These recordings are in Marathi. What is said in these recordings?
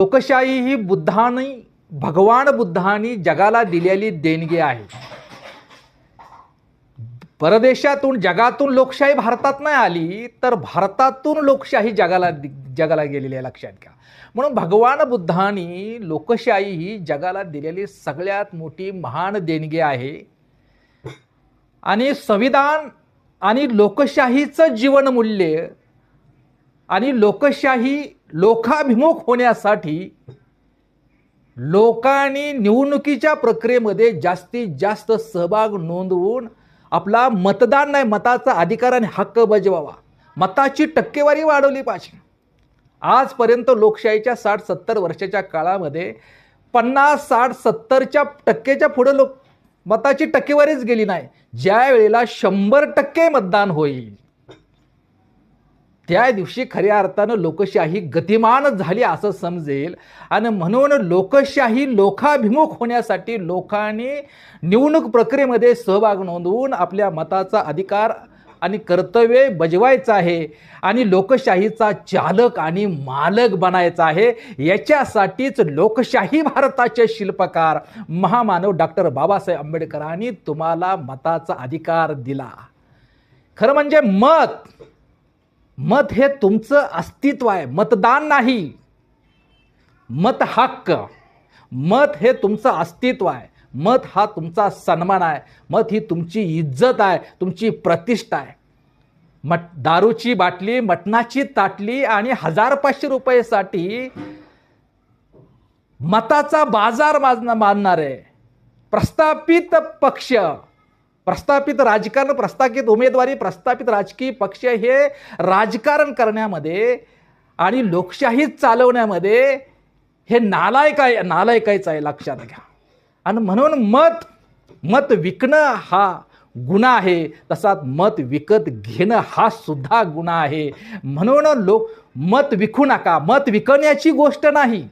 लोकशाही ही बुद्धानी भगवान बुद्धांनी जगाला दिलेली देणगी आहे. परदेशातून जगातून लोकशाही भारतात नाही आली तर भारतातून लोकशाही जगाला जगाला गेलेली आहे लक्षात घ्या. म्हणून भगवान बुद्धांनी लोकशाही ही जगाला दिलेली सगळ्यात मोठी महान देणगी आहे. आणि संविधान आणि लोकशाहीचं जीवनमूल्य आणि लोकशाही लोकाभिमुख होण्यासाठी लोकांनी निवडणुकीच्या प्रक्रियेमध्ये जास्तीत जास्त सहभाग नोंदवून आपला मतदान नाही मताचा अधिकार आणि हक्क बजवावा. मताची टक्केवारी वाढवली पाहिजे. आजपर्यंत लोकशाहीच्या साठ सत्तर वर्षाच्या काळामध्ये पन्नास साठ सत्तरच्या टक्केच्या पुढे लोक मताची टक्केवारीच गेली नाही. ज्या वेळेला शंभर टक्के मतदान होईल. त्या दिवशी खऱ्या अर्थानं लोकशाही गतिमान झाली असं समजेल. आणि म्हणून लोकशाही लोकाभिमुख होण्यासाठी लोकांनी निवडणूक प्रक्रियेमध्ये सहभाग नोंदवून आपल्या मताचा अधिकार आणि कर्तव्य बजवायचं आहे. आणि लोकशाहीचा चालक आणि मालक बनायचा आहे. याच्यासाठीच लोकशाही भारताचे शिल्पकार महामानव डॉक्टर बाबासाहेब आंबेडकरांनी तुम्हाला मताचा अधिकार दिला. खरं म्हणजे मत मत हे तुमचं अस्तित्व आहे. मतदान नाही. मत हक्क. मत हे तुमचं अस्तित्व आहे. मत हा तुमचा सन्मान आहे. मत ही तुमची इज्जत आहे. तुमची प्रतिष्ठा आहे. मट दारूची बाटली मटणाची ताटली आणि हजार पाचशे रुपयेसाठी मताचा बाजार माजणं मानणारे प्रस्थापित पक्ष प्रस्थापित राजकारण प्रस्थापित उमेदवारी प्रस्थापित राजकीय पक्ष हे राजकारण करण्यामध्ये आणि लोकशाही चालवण्यामध्ये हे नालायक आहे नालायकायच आहे लक्षात घ्या. आणि म्हणून मत मत विकणं हा गुन्हा आहे. तसाच मत विकत घेणं हा सुद्धा गुन्हा आहे. म्हणून लोक मत विकू नका. मत विकण्याची गोष्ट नाही.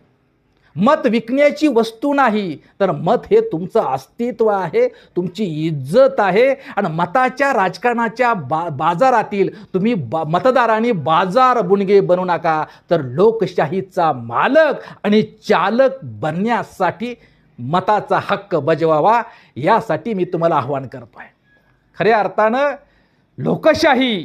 मत विकण्याची वस्तू नाही. तर मत हे तुमचं अस्तित्व आहे तुमची इज्जत आहे आणि मताच्या राजकारणाच्या बा बाजारातील तुम्ही बा मतदारांनी बाजार बुणगे बनू नका. तर लोकशाहीचा मालक आणि चालक बनण्यासाठी मताचा हक्क बजवावा यासाठी मी तुम्हाला आव्हान करतो आहे खऱ्या अर्थानं लोकशाही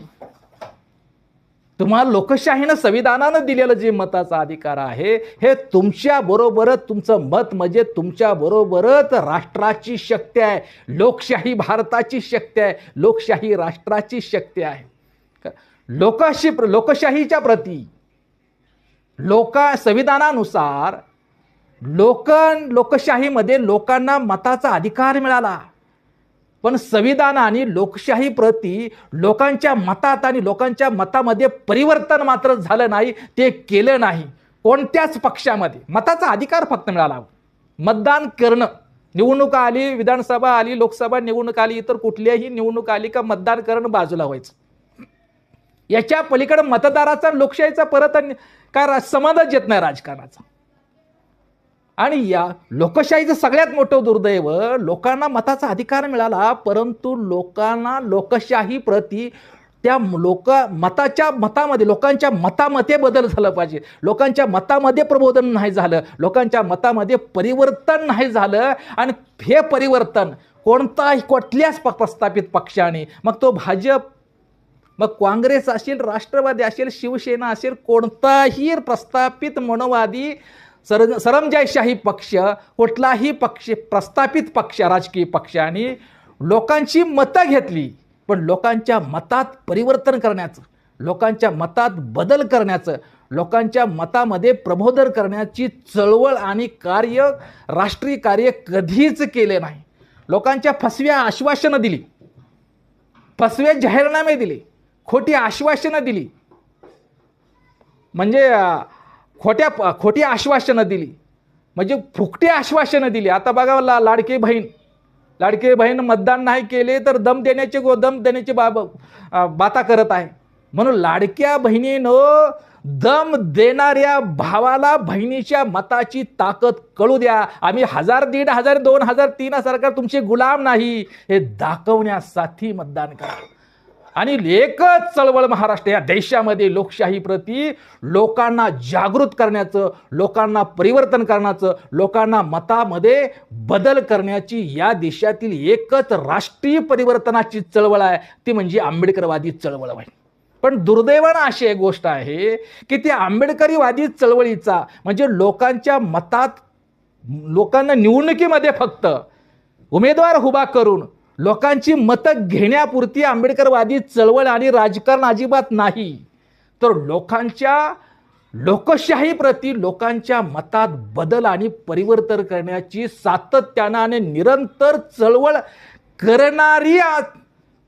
तुम्हाला लोकशाहीनं संविधानानं दिलेलं जे मताचा अधिकार आहे हे तुमच्या बरोबरच तुमचं मत म्हणजे तुमच्या बरोबरच राष्ट्राची शक्ती आहे. लोकशाही भारताची शक्ती आहे. लोकशाही राष्ट्राची शक्ती आहे. लोकाशी लोकशाहीच्या प्रती लोका संविधानानुसार लोक लोकशाहीमध्ये लोकांना मताचा अधिकार मिळाला. पण संविधान आणि लोकशाही प्रती लोकांच्या मतात आणि लोकांच्या मतामध्ये परिवर्तन मात्र झालं नाही ते केलं नाही. कोणत्याच पक्षामध्ये. मताचा अधिकार फक्त मिळाला. मतदान करणं. निवडणूक आली विधानसभा आली लोकसभा निवडणूक आली इतर कुठल्याही निवडणूक आली का मतदान करणं बाजूला व्हायचं. याच्या पलीकडे मतदाराचा लोकशाहीचा परत काय समाधच येत नाही राजकारणाचा. आणि या लोकशाहीचं सगळ्यात मोठं दुर्दैव लोकांना मताचा अधिकार मिळाला परंतु लोकांना लोकशाही प्रती त्या लोक मताच्या मतामध्ये लोकांच्या मतामध्ये बदल झालं पाहिजे. लोकांच्या मतामध्ये प्रबोधन नाही झालं लोकांच्या मतामध्ये परिवर्तन नाही झालं आणि हे परिवर्तन कोणताही कुठल्याच प प्रस्थापित पक्षाने मग तो भाजप मग काँग्रेस असेल राष्ट्रवादी असेल शिवसेना असेल कोणताही प्रस्थापित मनोवादी सर सरमजायशाही पक्ष कुठलाही पक्ष प्रस्थापित पक्ष राजकीय पक्षाने लोकांची मतं घेतली पण लोकांच्या मतात परिवर्तन करण्याचं लोकांच्या मतात बदल करण्याचं लोकांच्या मतामध्ये प्रबोधन करण्याची चळवळ आणि कार्य राष्ट्रीय कार्य कधीच केले नाही. लोकांच्या फसव्या आश्वासनं दिली फसवे जाहीरनामे दिले खोटी आश्वासनं दिली. म्हणजे खोट्या खोटी आश्वासनं दिली. म्हणजे फुकटी आश्वासनं दिली. आता बघा ला लाडके बहीण. लाडके बहीण मतदान नाही केले तर दम देण्याचे गो दम देण्याची बाब बाता करत आहे. म्हणून लाडक्या बहिणीनं दम देणाऱ्या भावाला बहिणीच्या मताची ताकद कळू द्या. आम्ही हजार दीड हजार दोन हजार तीन हजार तुमचे गुलाम नाही. हे दाखवण्यासाठी मतदान करा. आणि एकच चळवळ महाराष्ट्र या देशामध्ये लोकशाहीप्रती लोकांना जागृत करण्याचं लोकांना परिवर्तन करण्याचं लोकांना मतामध्ये बदल करण्याची या देशातील एकच राष्ट्रीय परिवर्तनाची चळवळ आहे. ती म्हणजे आंबेडकरवादी चळवळ आहे. पण दुर्दैवानं अशी एक गोष्ट आहे की त्या आंबेडकरीवादी चळवळीचा म्हणजे लोकांच्या मतात लोकांना निवडणुकीमध्ये फक्त उमेदवार उभा करून लोकांची मतं घेण्यापुरती आंबेडकरवादी चळवळ आणि राजकारण अजिबात नाही. तर लोकांच्या लोकशाहीप्रती लोकांच्या मतात बदल आणि परिवर्तन करण्याची सातत्यानं आणि निरंतर चळवळ करणारी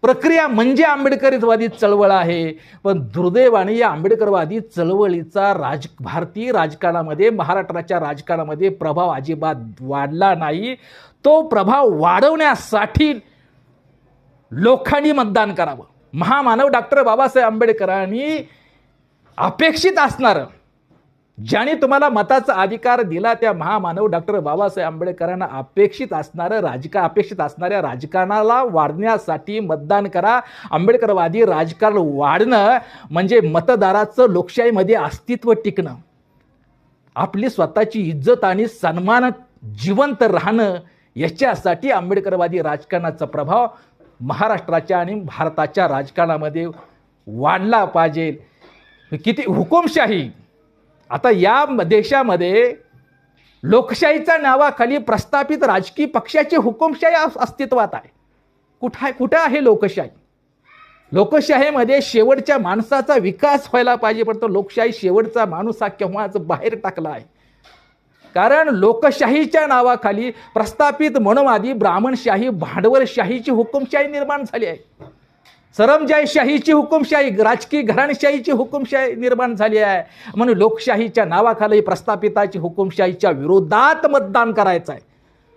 प्रक्रिया म्हणजे आंबेडकरीवादी चळवळ आहे. पण दुर्दैवाने या आंबेडकरवादी चळवळीचा राज भारतीय राजकारणामध्ये महाराष्ट्राच्या राजकारणामध्ये प्रभाव अजिबात वाढला नाही. तो प्रभाव वाढवण्यासाठी लोकांनी मतदान करावं. महामानव डॉक्टर बाबासाहेब आंबेडकरांनी अपेक्षित असणारं ज्याने तुम्हाला मताचा अधिकार दिला त्या महामानव डॉक्टर बाबासाहेब आंबेडकरांना अपेक्षित असणारं राजका अपेक्षित असणाऱ्या राजकारणाला वाढण्यासाठी मतदान करा. आंबेडकरवादी राजकारण वाढणं म्हणजे मतदाराचं लोकशाहीमध्ये अस्तित्व टिकणं. आपली स्वतःची इज्जत आणि सन्मान जिवंत राहणं याच्यासाठी आंबेडकरवादी राजकारणाचा प्रभाव महाराष्ट्राच्या आणि भारताच्या राजकारणामध्ये वाढला पाहिजे. किती हुकुमशाही. आता या देशामध्ये लोकशाहीच्या नावाखाली प्रस्थापित राजकीय पक्षाची हुकुमशाही अस्तित्वात आहे. कुठं आहे कुठं आहे लोकशाही? लोकशाहीमध्ये शेवटच्या माणसाचा विकास व्हायला पाहिजे पण तो लोकशाही शेवटचा माणूस हा केव्हाच बाहेर टाकला आहे? कारण लोकशाहीच्या नावाखाली प्रस्थापित मनोवादी ब्राह्मणशाही भांडवलशाहीची हुकुमशाही निर्माण झाली आहे. सरमजाईशाहीची हुकुमशाही राजकीय घराणशाहीची हुकुमशाही निर्माण झाली आहे. म्हणून लोकशाहीच्या नावाखाली प्रस्थापिताची हुकुमशाहीच्या विरोधात मतदान करायचं आहे.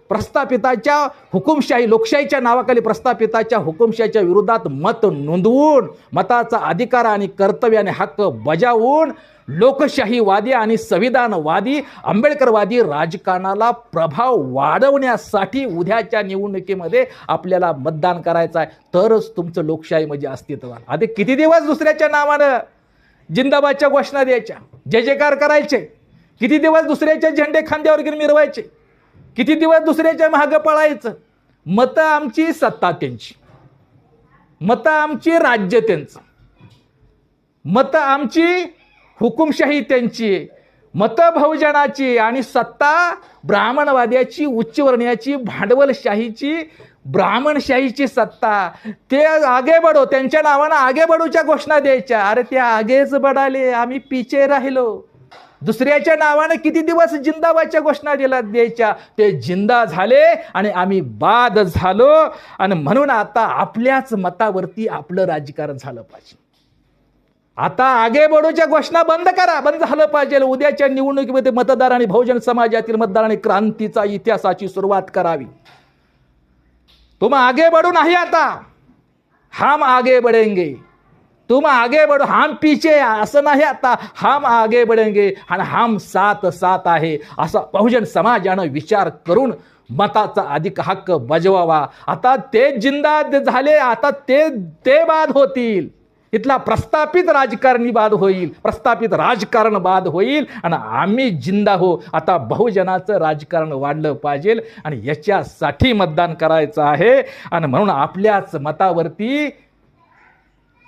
प्रस्थापिताच्या हुकुमशाही लोकशाहीच्या नावाखाली प्रस्थापिताच्या हुकुमशाहीच्या विरोधात मत नोंदवून मताचा अधिकार आणि कर्तव्य आणि हक्क बजावून लोकशाहीवादी आणि संविधानवादी आंबेडकरवादी राजकारणाला प्रभाव वाढवण्यासाठी उद्याच्या निवडणुकीमध्ये आपल्याला मतदान करायचं आहे. तरच तुमचं लोकशाही म्हणजे अस्तित्व आधी किती दिवस दुसऱ्याच्या नावानं जिंदाबादच्या घोषणा द्यायच्या? जय जयकार करायचे. किती दिवस दुसऱ्याचे झेंडे खांद्यावर घेऊन मिरवायचे? किती दिवस दुसऱ्याच्या मागं पळायचं? मतं आमची सत्ता त्यांची. मतं आमची राज्य त्यांचं. मतं आमची हुकुमशाही त्यांची. मतं बहुजनाची आणि सत्ता ब्राह्मणवाद्याची उच्चवर्णीयाची भांडवलशाहीची ब्राह्मणशाहीची सत्ता. ते आगे बढो त्यांच्या नावानं आगे बडूच्या घोषणा द्यायच्या. अरे ते आगेच बडाले आम्ही पिचे राहिलो. दुसऱ्याच्या नावानं किती दिवस जिंदाबादच्या घोषणा दिला द्यायच्या? ते जिंदा झाले आणि आम्ही बाद झालो. आणि म्हणून आता आपल्याच मतावरती आपलं राजकारण झालं पाहिजे. आता आगे बढोच्या घोषणा बंद करा. बंद झालं पाहिजे. उद्याच्या निवडणुकीमध्ये मतदार आणि बहुजन समाजातील मतदारांनी क्रांतीचा इतिहासाची सुरुवात करावी. तुम आगे बढ़ो नाही आता. हम आगे बढ़ेंगे. तुम आगे बढ़ो हम पीछे असं नाही आता। हम आगे बढ़ेंगे आणि हम साथ साथ आहे असा बहुजन समाजानं विचार करून मताचा अधिक हक्क बजवावा। आता ते जिंदा झाले आता ते ते बाद होतील। इथला प्रस्थापित राजकारणी बाद होईल। प्रस्थापित राजकारण बाद होईल आणि आम्ही जिंदा हो। आता बहुजनाचं राजकारण वाढलं पाहिजे आणि याच्यासाठी मतदान करायचं आहे आणि म्हणून आपल्याच मतावरती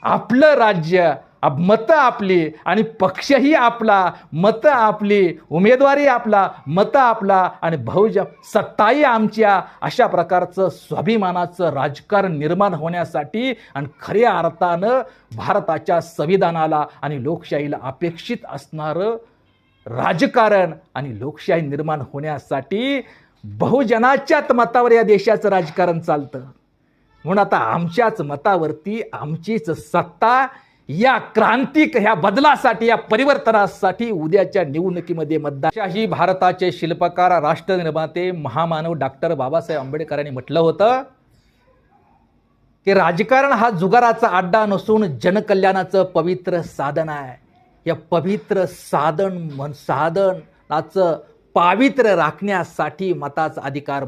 आपलं राज्य आप- मतं आपली आणि पक्षही आपला मतं आपली उमेदवारी आपला मतं आपला आणि बहुजन सत्ताही आमच्या अशा प्रकारचं स्वाभिमानाचं राजकारण निर्माण होण्यासाठी आणि खऱ्या अर्थानं भारताच्या संविधानाला आणि लोकशाहीला अपेक्षित असणारं राजकारण आणि लोकशाही निर्माण होण्यासाठी बहुजनाच्याच मतावर या देशाचं राजकारण चालतं. म्हणून आता आमच्याच मतावरती आमचीच सत्ता या क्रांतिक ह्या बदलासाठी या परिवर्तनासाठी उद्याच्या निवडणुकीमध्ये मतदानशाही भारताचे शिल्पकार राष्ट्रनिर्माते महामानव डॉक्टर बाबासाहेब आंबेडकरांनी म्हटलं होतं की राजकारण हा जुगाराचा अड्डा नसून जनकल्याणाचं पवित्र साधन आहे. या पवित्र साधन म्हण साधनाचं पावित्र्य राखण्यासाठी मताचा अधिकार